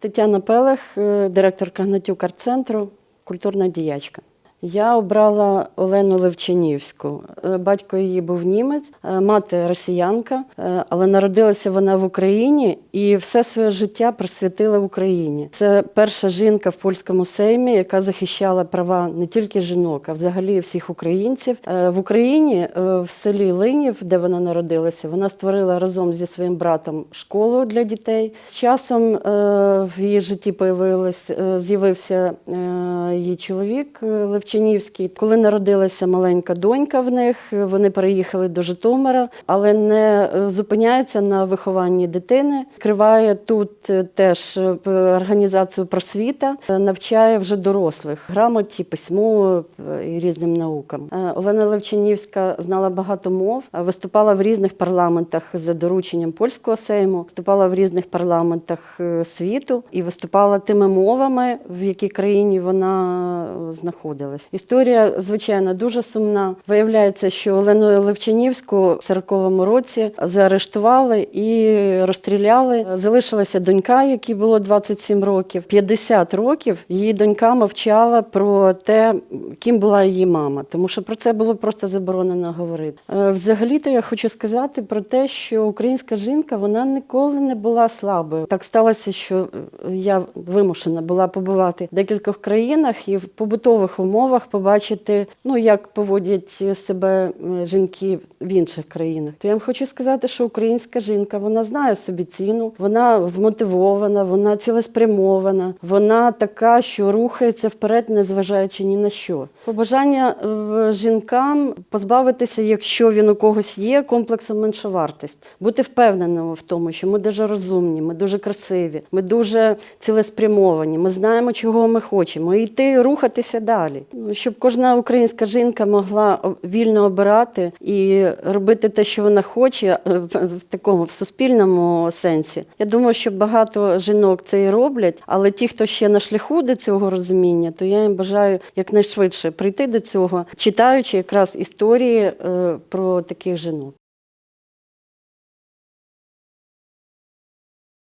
Тетяна Пелех, е, директорка Гнатюк арт-центру, культурна діячка. Я обрала Олену Левченівську. Е, Батько її був німець, е, мати росіянка, е, але народилася вона в Україні і все своє життя присвятила Україні. Це перша жінка в польському сеймі, яка захищала права не тільки жінок, а взагалі всіх українців. В Україні, в селі Линів, де вона народилася, вона створила разом зі своїм братом школу для дітей. З часом в її житті з'явився її чоловік е, Левченівський. Коли народилася маленька донька в них, вони переїхали до Житомира, але не е, зупиняється на вихованні дитини. Відкриває тут е, теж е, організацію просвіта, навчає вже дорослих грамоті, письму і різним наукам. Олена Левченівська знала багато мов, виступала в різних парламентах за дорученням польського сейму, виступала в різних парламентах світу і виступала тими мовами, в якій країні вона е, знаходилась. Історія, звичайно, дуже сумна. Виявляється, що Олену Левченівську в 40-му році заарештували і розстріляли. Залишилася донька, якій було 27 років. 50 років її донька мовчала про те, ким була її мама, тому що про це було просто заборонено говорити. Е, Взагалі-то я хочу сказати про те, що українська жінка вона ніколи не була слабою. Так сталося, що е, я вимушена була побувати в декількох країнах і в побутових умовах побачити, ну як поводять себе жінки в інших країнах. То я вам хочу сказати, що українська жінка вона знає собі ціну, вона вмотивована, вона цілеспрямована, вона така, що рухається вперед, незважаючи ні на що. Побажання е, жінкам позбавитися, якщо він у когось є, комплексу меншовартості, бути впевненими в тому, що ми дуже розумні, ми дуже красиві, ми дуже цілеспрямовані, ми знаємо, чого ми хочемо, і йти рухатися далі. Щоб кожна українська жінка могла вільно обирати і робити те, що вона хоче, е, в в такому в суспільному сенсі. Я думаю, що багато жінок це і роблять, але ті, хто ще на шляху до цього розуміння, то я їм бажаю якнайшвидше прийти до цього, читаючи якраз історії е, про таких жінок.